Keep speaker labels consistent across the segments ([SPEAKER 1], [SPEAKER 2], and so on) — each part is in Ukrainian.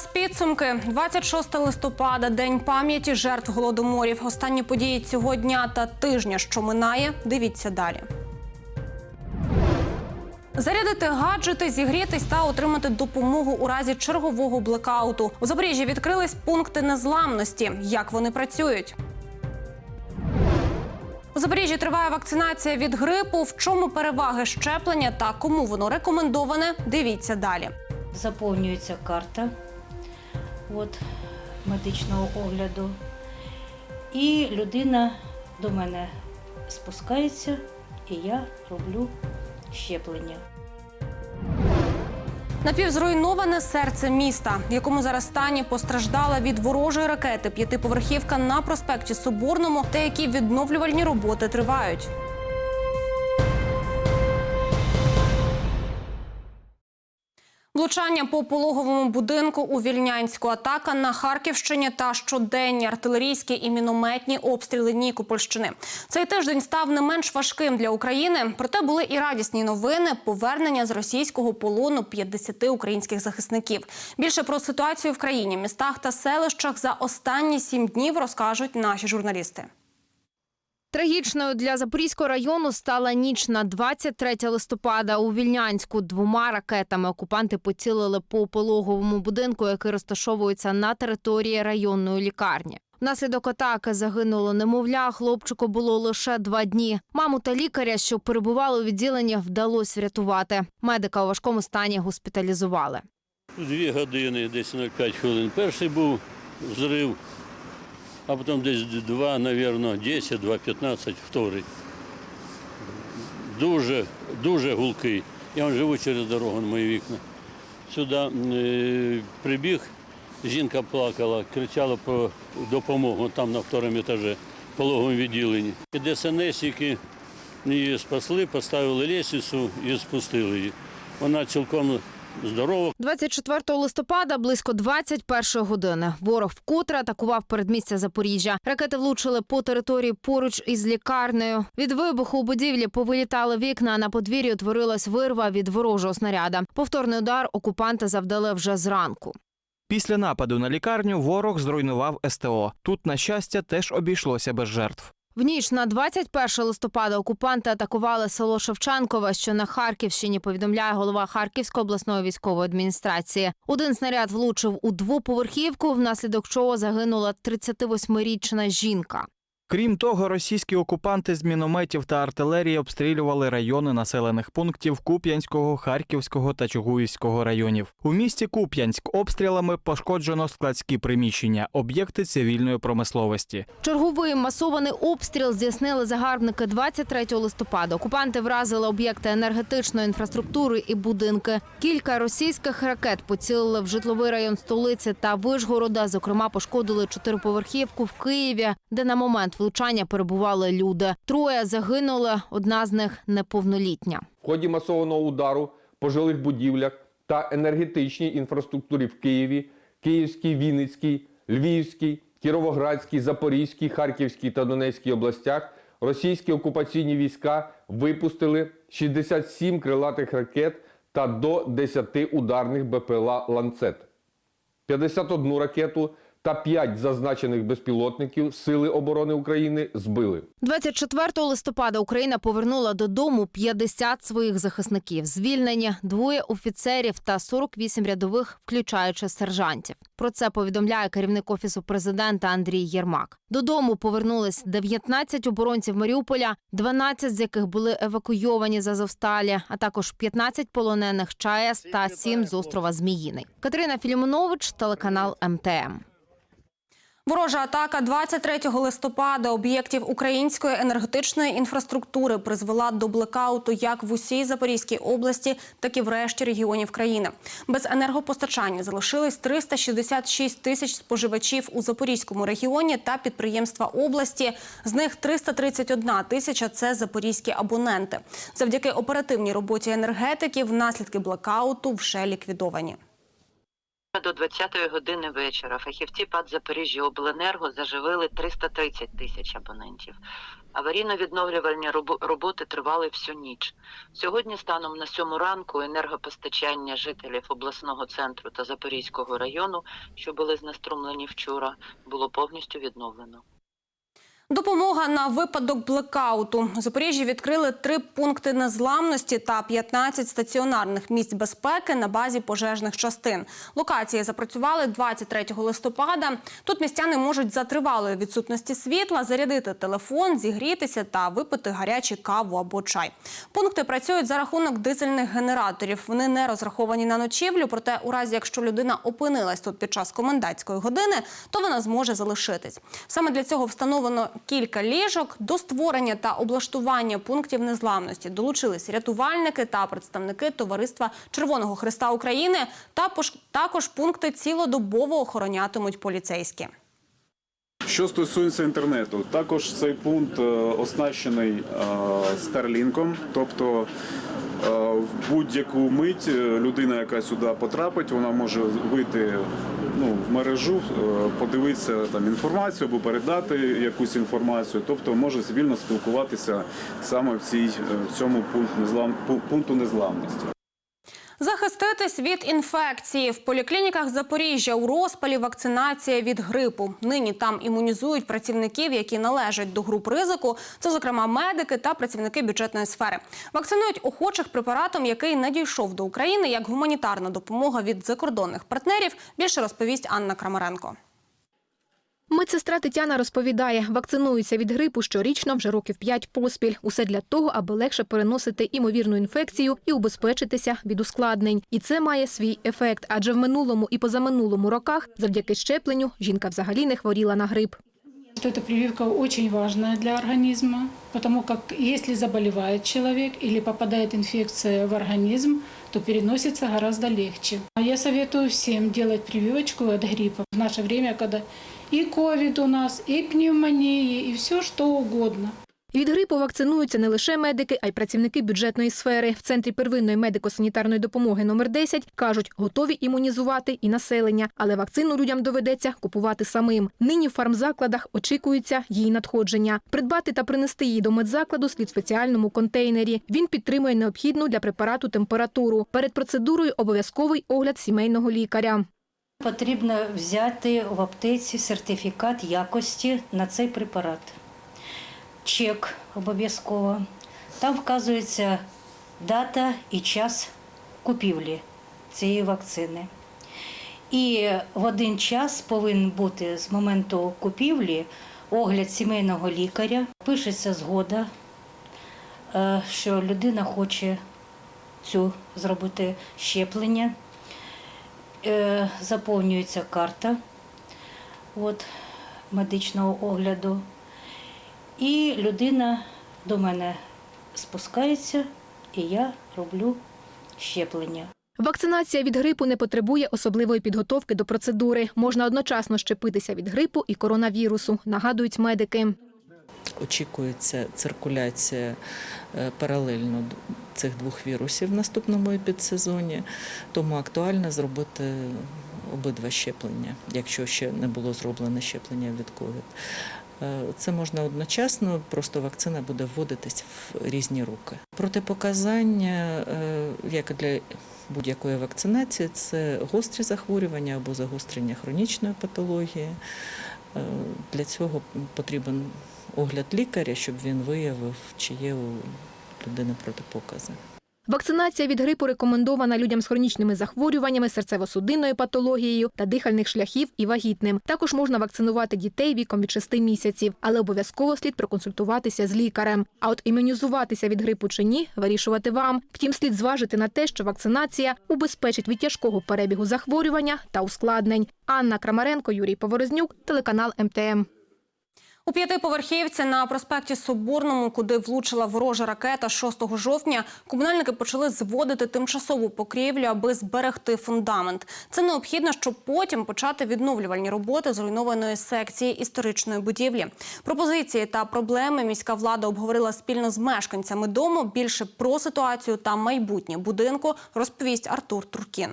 [SPEAKER 1] час підсумки 26 листопада, день пам'яті жертв голодоморів. Останні події цього дня та тижня, що минає. Дивіться далі. Зарядити гаджети, зігрітись та отримати допомогу у разі чергового блекауту. У Запоріжжі відкрились пункти незламності. Як вони працюють? У Запоріжжі триває вакцинація від грипу. В чому переваги щеплення та кому воно рекомендоване? Дивіться далі.
[SPEAKER 2] заповнюється карта от, медичного огляду. І людина до мене спускається, і я роблю щеплення.
[SPEAKER 1] Напівзруйноване серце міста, в якому зараз стані постраждала від ворожої ракети п'ятиповерхівка на проспекті Соборному, та які відновлювальні роботи тривають. Влучання по пологовому будинку у Вільнянську, атака на Харківщині та щоденні артилерійські і мінометні обстріли Нікопольщини. Цей тиждень став не менш важким для України. Проте були і радісні новини повернення з російського полону 50 українських захисників. Більше про ситуацію в країні, містах та селищах за останні сім днів розкажуть наші журналісти.
[SPEAKER 3] Трагічною для Запорізького району стала ніч на 23 листопада. У Вільнянську двома ракетами окупанти поцілили по пологовому будинку, який розташовується на території районної лікарні. Внаслідок атаки загинуло немовля. Хлопчику було лише два дні. Маму та лікаря, що перебували у відділенні, вдалося врятувати. Медика у важкому стані госпіталізували.
[SPEAKER 4] Дві години, десь 05 хвилин. Перший був взрив, а потім десь 2, мабуть, 10, 2.15 вторий. Дуже, дуже гулкий. Я вон живу через дорогу на мої вікна. Сюди е, прибіг, жінка плакала, кричала про допомогу там на второму етажі, пологовому відділенні. ДСНСники її спасли, поставили лісницю і спустили її. Вона цілком здорова,
[SPEAKER 3] 24 листопада близько 21 години. Ворог вкотре атакував передмістя Запоріжжя. Ракети влучили по території поруч із лікарнею. Від вибуху у будівлі повилітали вікна. а На подвір'ї утворилась вирва від ворожого снаряда. Повторний удар окупанти завдали вже зранку.
[SPEAKER 5] Після нападу на лікарню ворог зруйнував СТО. Тут, на щастя, теж обійшлося без жертв.
[SPEAKER 3] В ніч на 21 листопада окупанти атакували село Шевченкове, що на Харківщині повідомляє голова Харківської обласної військової адміністрації. Один снаряд влучив у двоповерхівку, внаслідок чого загинула 38-річна жінка.
[SPEAKER 5] Крім того, російські окупанти з мінометів та артилерії обстрілювали райони населених пунктів Куп'янського, Харківського та Чугуївського районів. У місті Куп'янськ обстрілами пошкоджено складські приміщення, об'єкти цивільної промисловості.
[SPEAKER 3] Черговий масований обстріл здійснили загарбники 23 листопада. Окупанти вразили об'єкти енергетичної інфраструктури і будинки. Кілька російських ракет поцілили в житловий район столиці та Вишгорода. Зокрема, пошкодили чотириповерхівку в Києві, де на момент влучання перебували люди. Троє загинули, одна з них неповнолітня.
[SPEAKER 6] в ході масованого удару по жилих будівлях та енергетичній інфраструктурі в Києві, Київській, Вінницькій, Львівській, Кіровоградській, Запорізькій, Харківській та Донецькій областях російські окупаційні війська випустили 67 крилатих ракет та до 10 ударних БПЛА «Ланцет». 51 ракету та 5 зазначених безпілотників Сили оборони України збили.
[SPEAKER 3] 24 листопада Україна повернула додому 50 своїх захисників. Звільнені двоє офіцерів та 48 рядових, включаючи сержантів. Про це повідомляє керівник офісу президента Андрій Єрмак. Додому повернулись 19 оборонців Маріуполя, 12 з яких були евакуйовані з Азовсталі, а також 15 полонених ЧАЕС та 7 з острова Зміїний. Катерина Філімонович, телеканал МТМ.
[SPEAKER 1] Ворожа атака 23 листопада об'єктів української енергетичної інфраструктури призвела до блекауту як в усій Запорізькій області, так і в решті регіонів країни. Без енергопостачання залишились 366 тисяч споживачів у Запорізькому регіоні та підприємства області. З них 331 тисяча це запорізькі абоненти. Завдяки оперативній роботі енергетиків наслідки блекауту вже ліквідовані.
[SPEAKER 7] До 20-ї години вечора фахівці ПАД Запоріжжя Обленерго заживили 330 тисяч абонентів. Аварійно-відновлювальні роботи тривали всю ніч. Сьогодні, станом на сьому ранку, енергопостачання жителів обласного центру та Запорізького району, що були знеструмлені вчора, було повністю відновлено.
[SPEAKER 1] Допомога на випадок блекауту. Запоріжжі відкрили три пункти незламності та 15 стаціонарних місць безпеки на базі пожежних частин. Локації запрацювали 23 листопада. Тут містяни можуть за тривалої відсутності світла зарядити телефон, зігрітися та випити гарячу каву або чай. Пункти працюють за рахунок дизельних генераторів. Вони не розраховані на ночівлю, проте у разі, якщо людина опинилась тут під час комендантської години, то вона зможе залишитись. Саме для цього встановлено кілька ліжок. До створення та облаштування пунктів незламності долучились рятувальники та представники товариства Червоного Христа України. Та також пункти цілодобово охоронятимуть поліцейські.
[SPEAKER 8] Що стосується інтернету, також цей пункт е, оснащений е, Starlink, тобто е, в будь-яку мить е, людина, яка сюди потрапить, вона може вийти ну, в мережу, е, подивитися там інформацію або передати якусь інформацію, тобто може вільно спілкуватися саме в цій е, в цьому пункту незламності.
[SPEAKER 1] Захиститись від інфекції в поліклініках Запоріжжя у розпалі вакцинація від грипу. Нині там імунізують працівників, які належать до груп ризику. Це, зокрема, медики та працівники бюджетної сфери. Вакцинують охочих препаратом, який надійшов до України як гуманітарна допомога від закордонних партнерів. Більше розповість Анна Крамаренко.
[SPEAKER 9] Медсестра Тетяна розповідає, вакцинуються від грипу щорічно вже років п'ять поспіль. Усе для того, аби легше переносити імовірну інфекцію і убезпечитися від ускладнень. І це має свій ефект, адже в минулому і позаминулому роках, завдяки щепленню, жінка взагалі не хворіла на грип.
[SPEAKER 10] эта прививка очень важная для организма, потому как если заболевает человек или попадает инфекция в организм, то переносится гораздо легче. Я советую всем делать прививочку от гриппа. В наше время, когда и ковид у нас, и пневмонии, и все что угодно.
[SPEAKER 9] Від грипу вакцинуються не лише медики, а й працівники бюджетної сфери. В центрі первинної медико-санітарної допомоги номер 10 кажуть, готові імунізувати і населення, але вакцину людям доведеться купувати самим. Нині в фармзакладах очікується її надходження. Придбати та принести її до медзакладу слід в спеціальному контейнері. Він підтримує необхідну для препарату температуру. Перед процедурою обов'язковий огляд сімейного лікаря.
[SPEAKER 2] Потрібно взяти в аптеці сертифікат якості на цей препарат. Чек обов'язково. Там вказується дата і час купівлі цієї вакцини. І в один час повинен бути з моменту купівлі огляд сімейного лікаря, пишеться згода, е, що людина хоче цю зробити щеплення. Е, заповнюється карта от, медичного огляду, і людина до мене спускається, і я роблю щеплення.
[SPEAKER 9] Вакцинація від грипу не потребує особливої підготовки до процедури. Можна одночасно щепитися від грипу і коронавірусу, нагадують медики.
[SPEAKER 11] очікується циркуляція е, паралельно цих двох вірусів в наступному епідсезоні, тому актуально зробити обидва щеплення, якщо ще не було зроблене щеплення від ковід. Е, Це можна одночасно, просто вакцина буде вводитись в різні руки. Протипоказання, е, як для будь-якої вакцинації, це гострі захворювання або загострення хронічної патології. Е, Для цього потрібен огляд лікаря, щоб він виявив, чи є людини протипокази.
[SPEAKER 9] Вакцинація від грипу рекомендована людям з хронічними захворюваннями, серцево-судинною патологією та дихальних шляхів і вагітним. Також можна вакцинувати дітей віком від 6 місяців, але обов'язково слід проконсультуватися з лікарем. А от імунізуватися від грипу чи ні, вирішувати вам. Втім, слід зважити на те, що вакцинація убезпечить від тяжкого перебігу захворювання та ускладнень. Анна Крамаренко, Юрій Поворознюк, телеканал МТМ.
[SPEAKER 1] У п'ятиповерхівці на проспекті Соборному, куди влучила ворожа ракета 6 жовтня, комунальники почали зводити тимчасову покрівлю, аби зберегти фундамент. Це необхідно, щоб потім почати відновлювальні роботи зруйнованої секції історичної будівлі. Пропозиції та проблеми міська влада обговорила спільно з мешканцями дому. Більше про ситуацію та майбутнє будинку розповість Артур Туркін.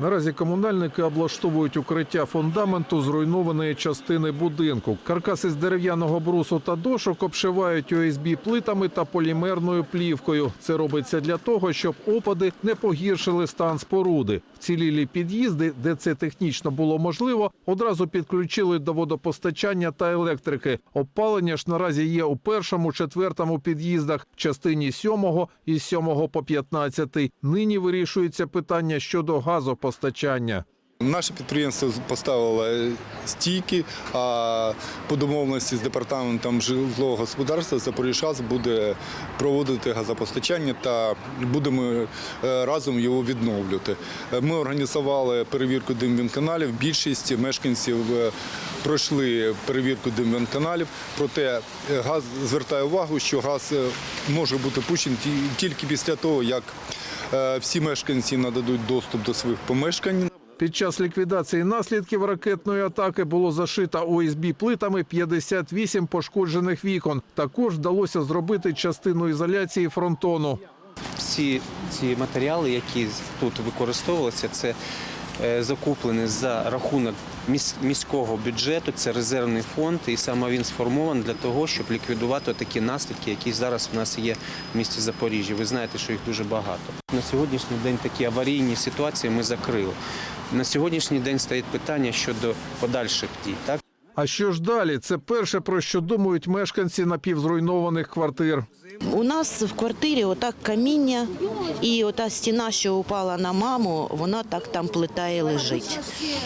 [SPEAKER 12] Наразі комунальники облаштовують укриття фундаменту зруйнованої частини будинку. Каркаси з дерев'яного брусу та дошок обшивають ОСБ плитами та полімерною плівкою. Це робиться для того, щоб опади не погіршили стан споруди. Вцілілі під'їзди, де це технічно було можливо, одразу підключили до водопостачання та електрики. Опалення ж наразі є у першому, четвертому під'їздах, частині сьомого і сьомого по п'ятнадцятий. Нині вирішується питання щодо газопостачання.
[SPEAKER 13] Наше підприємство поставило стійки, а по домовленості з департаментом житлового господарства Запоріжгаз буде проводити газопостачання та будемо е, разом його відновлювати. Ми організували перевірку димвінканалів. Більшість мешканців е, пройшли перевірку димвінканалів, проте е, газ звертає увагу, що газ може бути пущений тільки після того, як всі мешканці нададуть доступ до своїх помешкань.
[SPEAKER 12] Під час ліквідації наслідків ракетної атаки було зашито ОСБ плитами 58 пошкоджених вікон. Також вдалося зробити частину ізоляції фронтону.
[SPEAKER 14] всі ці матеріали, які тут використовувалися, це е, закуплені за рахунок міс- міського бюджету, це резервний фонд, і саме він сформований для того, щоб ліквідувати такі наслідки, які зараз у нас є в місті Запоріжжя. Ви знаєте, що їх дуже багато. На сьогоднішній день такі аварійні ситуації ми закрили. На сьогоднішній день стоїть питання щодо подальших дій. Так?
[SPEAKER 12] А що ж далі? Це перше про що думають мешканці напівзруйнованих квартир.
[SPEAKER 15] У нас в квартирі отак каміння, і ота стіна, що упала на маму, вона так там плитає лежить.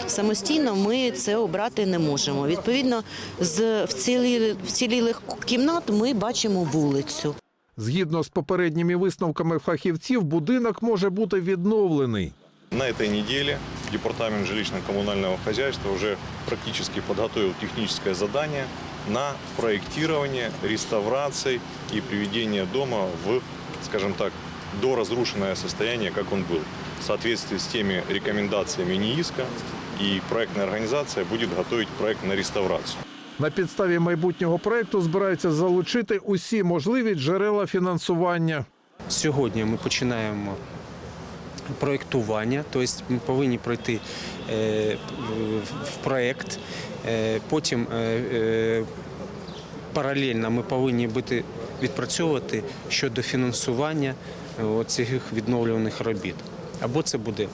[SPEAKER 15] Самостійно ми це обрати не можемо. Відповідно, з вцілілих, вцілілих кімнат ми бачимо вулицю.
[SPEAKER 12] Згідно з попередніми висновками фахівців, будинок може бути відновлений.
[SPEAKER 16] На этой неделе Департамент жилищно-коммунального хозяйства уже практически подготовил техническое задание на проектирование, реставрации и приведение дома в, скажем так, доразрушенное состояние, как он был. В соответствии с теми рекомендациями НИИСКа и проектная организация будет готовить проект на реставрацию.
[SPEAKER 12] На підставі майбутнього проекту збираються залучити усі можливі джерела фінансування.
[SPEAKER 14] Сьогодні ми починаємо проєктування, тобто ми повинні пройти е, в- проєкт, е, потім е, паралельно ми повинні бути відпрацьовувати щодо фінансування цих відновлюваних робіт. Або це буде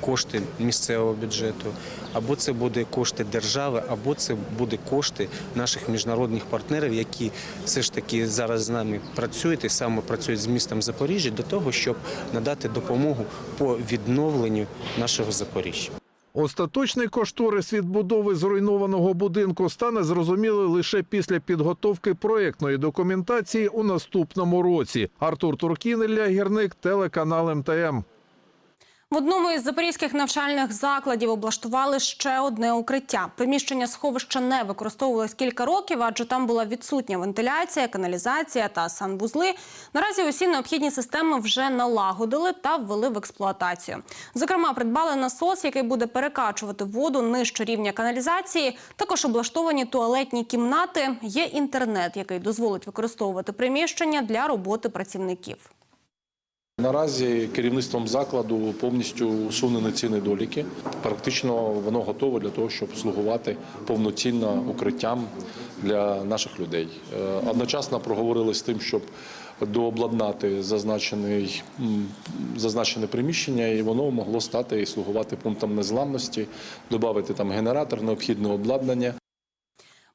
[SPEAKER 14] кошти місцевого бюджету, або це буде кошти держави, або це буде кошти наших міжнародних партнерів, які все ж таки зараз з нами працюють і саме працюють з містом Запоріжжя для того, щоб надати допомогу по відновленню нашого Запоріжжя.
[SPEAKER 12] Остаточний кошторис відбудови зруйнованого будинку стане зрозумілий лише після підготовки проєктної документації у наступному році. Артур Туркін, Ілля Гірник, телеканал МТМ.
[SPEAKER 1] В одному із запорізьких навчальних закладів облаштували ще одне укриття. Приміщення сховища не використовувалось кілька років, адже там була відсутня вентиляція, каналізація та санвузли. Наразі усі необхідні системи вже налагодили та ввели в експлуатацію. Зокрема, придбали насос, який буде перекачувати воду нижче рівня каналізації. Також облаштовані туалетні кімнати. Є інтернет, який дозволить використовувати приміщення для роботи працівників.
[SPEAKER 17] Наразі керівництвом закладу повністю усунені ці недоліки. Практично воно готове для того, щоб слугувати повноцінно укриттям для наших людей. Е, Одночасно проговорили з тим, щоб дообладнати зазначене приміщення, і воно могло стати і слугувати пунктом незламності, додати там генератор, необхідне обладнання.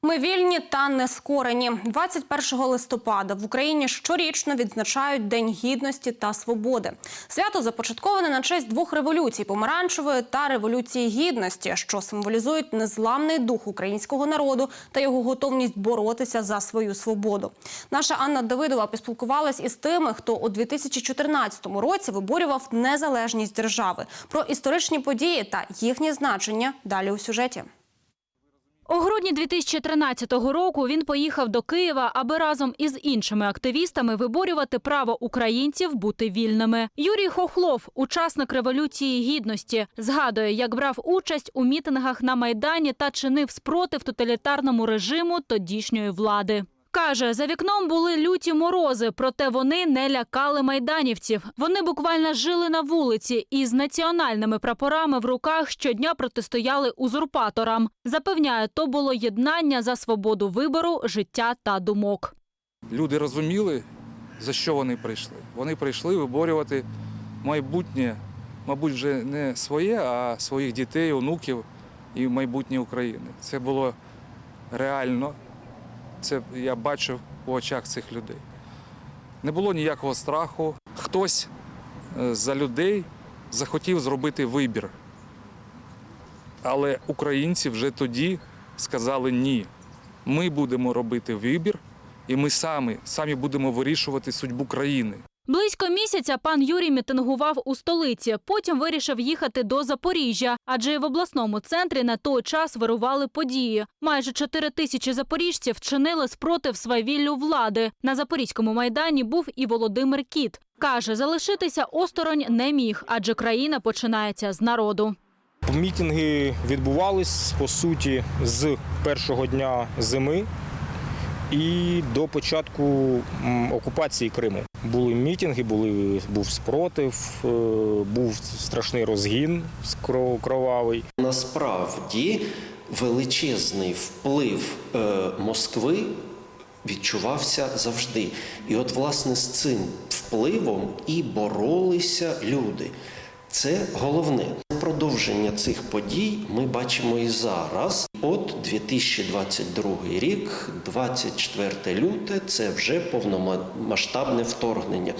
[SPEAKER 1] Ми вільні та нескорені. 21 листопада в Україні щорічно відзначають День гідності та свободи. Свято започатковане на честь двох революцій помаранчевої та революції гідності, що символізують незламний дух українського народу та його готовність боротися за свою свободу. Наша Анна Давидова поспілкувалась із тими, хто у 2014 році виборював незалежність держави. Про історичні події та їхнє значення далі у сюжеті.
[SPEAKER 18] У грудні 2013 року він поїхав до Києва, аби разом із іншими активістами виборювати право українців бути вільними. Юрій Хохлов, учасник революції гідності, згадує, як брав участь у мітингах на майдані та чинив спротив тоталітарному режиму тодішньої влади. Каже, за вікном були люті морози, проте вони не лякали майданівців. Вони буквально жили на вулиці і з національними прапорами в руках щодня протистояли узурпаторам. Запевняє, то було єднання за свободу вибору, життя та думок.
[SPEAKER 19] Люди розуміли, за що вони прийшли. Вони прийшли виборювати майбутнє, мабуть, вже не своє, а своїх дітей, онуків і майбутнє України. Це було реально. Це я бачив у очах цих людей. Не було ніякого страху. Хтось е, за людей захотів зробити вибір. Але українці вже тоді сказали ні. Ми будемо робити вибір, і ми самі, самі будемо вирішувати судьбу країни.
[SPEAKER 18] Близько місяця пан Юрій мітингував у столиці. Потім вирішив їхати до Запоріжжя, адже в обласному центрі на той час вирували події. Майже 4 тисячі запоріжців чинили спротив свавіллю влади. На запорізькому майдані був і Володимир Кіт. Каже, залишитися осторонь не міг, адже країна починається з народу.
[SPEAKER 20] Мітинги відбувались по суті з першого дня зими і до початку окупації Криму. Були мітинги, були, був спротив, е, був страшний розгін кровавий.
[SPEAKER 21] Насправді величезний вплив е, Москви відчувався завжди. І от, власне, з цим впливом і боролися люди. Це головне. Продовження цих подій ми бачимо і зараз. От 2022 рік, 24 люте, це вже повномасштабне вторгнення.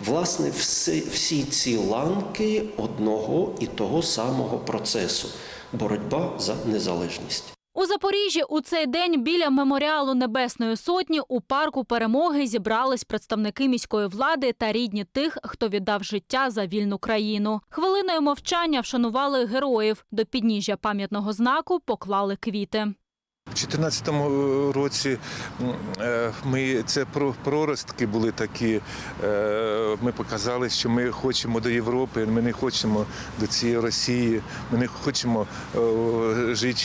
[SPEAKER 21] Власне, всі, всі ці ланки одного і того самого процесу боротьба за незалежність.
[SPEAKER 18] У Запоріжжі у цей день біля меморіалу Небесної Сотні у парку перемоги зібрались представники міської влади та рідні тих, хто віддав життя за вільну країну. Хвилиною мовчання вшанували героїв. До підніжжя пам'ятного знаку поклали квіти.
[SPEAKER 22] У 2014 році е, ми це про- проростки були такі. е, Ми показали, що ми хочемо до Європи, ми не хочемо до цієї Росії, ми не хочемо е, жити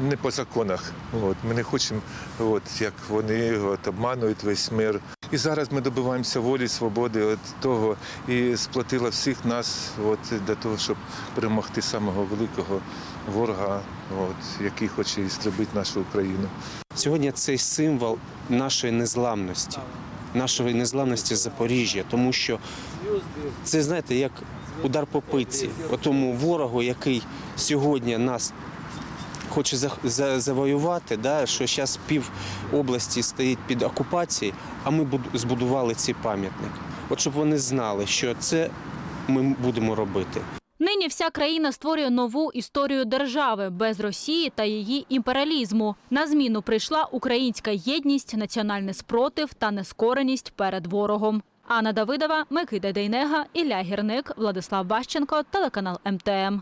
[SPEAKER 22] не по законах. От, ми не хочемо, от, як вони от, обманують весь мир. І зараз ми добиваємося волі, свободи от того і сплотила всіх нас от, для того, щоб перемогти самого великого ворога, от, який хоче істребити нашу Україну.
[SPEAKER 14] Сьогодні цей символ нашої незламності, нашої незламності Запоріжжя, тому що це, знаєте, як удар по пиці, тому ворогу, який сьогодні нас хоче за- за- завоювати, да, що зараз пів області стоїть під окупацією, а ми буд- збудували цей пам'ятник. От щоб вони знали, що це ми будемо робити.
[SPEAKER 18] Нині вся країна створює нову історію держави без Росії та її імперіалізму. На зміну прийшла українська єдність, національний спротив та нескореність перед ворогом. Анна Давидова, Микита Дейнега, Ілля Гірник, Владислав Ващенко, телеканал МТМ.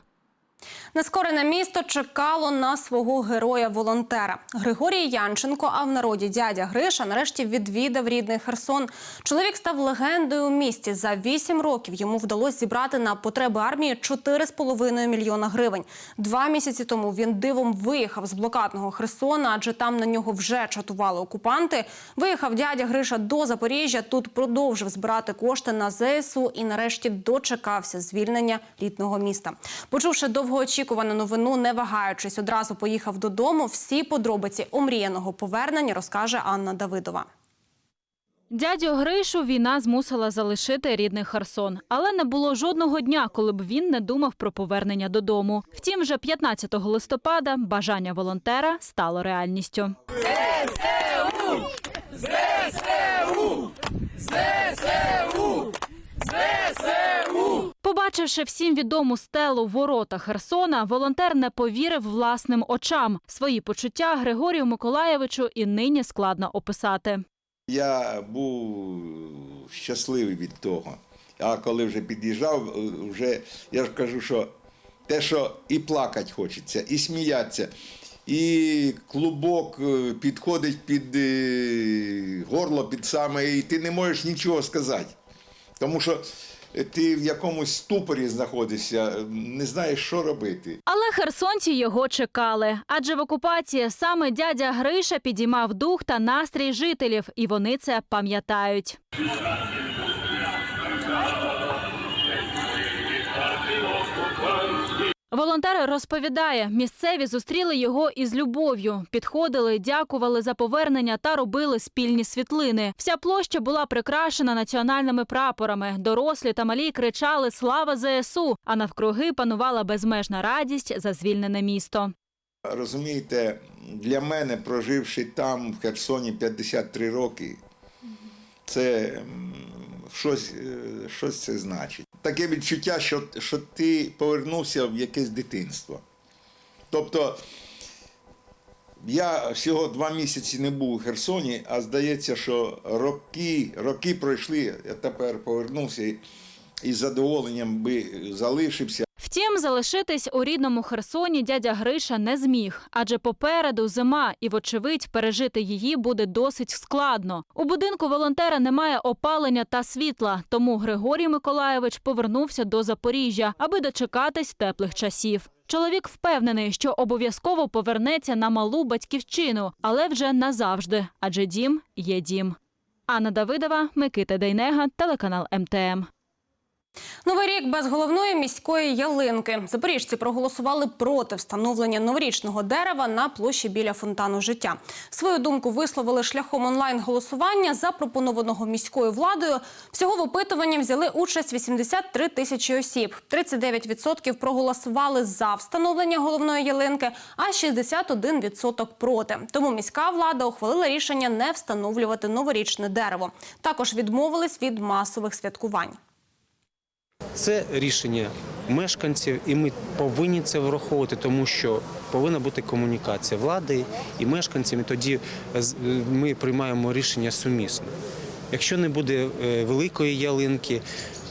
[SPEAKER 1] Нескорене місто чекало на свого героя-волонтера. Григорій Янченко, а в народі дядя Гриша, нарешті відвідав рідний Херсон. Чоловік став легендою у місті. За вісім років йому вдалося зібрати на потреби армії 4,5 мільйона гривень. Два місяці тому він дивом виїхав з блокадного Херсона, адже там на нього вже чатували окупанти. Виїхав дядя Гриша до Запоріжжя. Тут продовжив збирати кошти на ЗСУ і нарешті дочекався звільнення рідного міста. Почувши довгоочікувану новину, не вагаючись, одразу поїхав додому. Всі подробиці омріяного повернення розкаже Анна Давидова.
[SPEAKER 18] Дядю Гришу війна змусила залишити рідний Херсон, але не було жодного дня, коли б він не думав про повернення додому. Втім, вже 15 листопада бажання волонтера стало реальністю.
[SPEAKER 23] ЗСУ! ЗСУ! ЗСУ! ЗСУ!
[SPEAKER 18] Побачивши всім відому стелу ворота Херсона, волонтер не повірив власним очам. Свої почуття Григорію Миколаєвичу і нині складно описати.
[SPEAKER 24] Я був щасливий від того. А коли вже під'їжджав, вже я ж кажу, що те, що і плакати хочеться, і сміятися, і клубок е, підходить під е, горло, під саме, і ти не можеш нічого сказати. Тому що ти в якомусь ступорі знаходишся, не знаєш, що робити.
[SPEAKER 18] Але херсонці його чекали. Адже в окупації саме дядя Гриша підіймав дух та настрій жителів, і вони це пам'ятають. Волонтер розповідає, місцеві зустріли його із любов'ю, підходили, дякували за повернення та робили спільні світлини. Вся площа була прикрашена національними прапорами. Дорослі та малі кричали Слава ЗСУ! А навкруги панувала безмежна радість за звільнене місто.
[SPEAKER 24] Розумієте, для мене, проживши там, в Херсоні 53 роки, це щось, е, щось це значить. Таке відчуття, що, що ти повернувся в якесь дитинство. Тобто, я всього два місяці не був у Херсоні, а здається, що роки, роки пройшли, я тепер повернувся і, з задоволенням би залишився.
[SPEAKER 18] Втім, залишитись у рідному Херсоні дядя Гриша не зміг, адже попереду зима, і, вочевидь, пережити її буде досить складно. У будинку волонтера немає опалення та світла, тому Григорій Миколаєвич повернувся до Запоріжжя, аби дочекатись теплих часів. Чоловік впевнений, що обов'язково повернеться на малу батьківщину, але вже назавжди, адже дім є дім. Анна Давидова, Микита Дейнега, телеканал МТМ.
[SPEAKER 1] Новий рік без головної міської ялинки. Запоріжці проголосували проти встановлення новорічного дерева на площі біля фонтану життя. Свою думку висловили шляхом онлайн-голосування, запропонованого міською владою. Всього в опитуванні взяли участь 83 тисячі осіб. 39% проголосували за встановлення головної ялинки, а 61% проти. Тому міська влада ухвалила рішення не встановлювати новорічне дерево. Також відмовились від масових святкувань.
[SPEAKER 14] Це рішення мешканців, і ми повинні це враховувати, тому що повинна бути комунікація влади і мешканців. І тоді з- ми приймаємо рішення сумісно. Якщо не буде е, великої ялинки,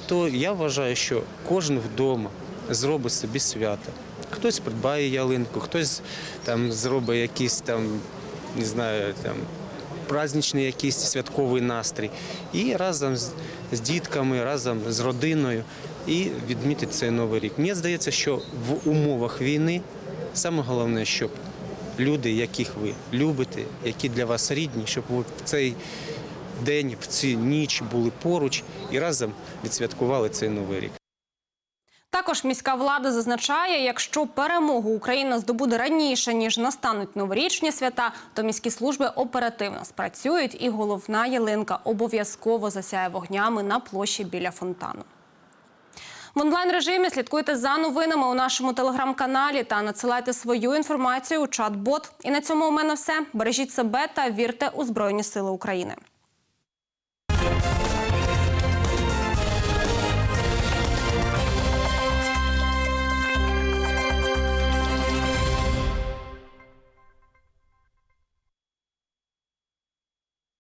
[SPEAKER 14] то я вважаю, що кожен вдома зробить собі свято. Хтось придбає ялинку, хтось там зробить якийсь там, не знаю, там праздничний якийсь святковий настрій. І разом з, дітками, разом з родиною і відмітить цей новий рік. Мені здається, що в умовах війни саме головне, щоб люди, яких ви любите, які для вас рідні, щоб ви в цей день, в цю ніч були поруч і разом відсвяткували цей новий рік.
[SPEAKER 1] Також міська влада зазначає, якщо перемогу Україна здобуде раніше ніж настануть новорічні свята, то міські служби оперативно спрацюють, і головна ялинка обов'язково засяє вогнями на площі біля фонтану. В онлайн режимі слідкуйте за новинами у нашому телеграм-каналі та надсилайте свою інформацію у чат-бот. І на цьому у мене все. Бережіть себе та вірте у Збройні Сили України.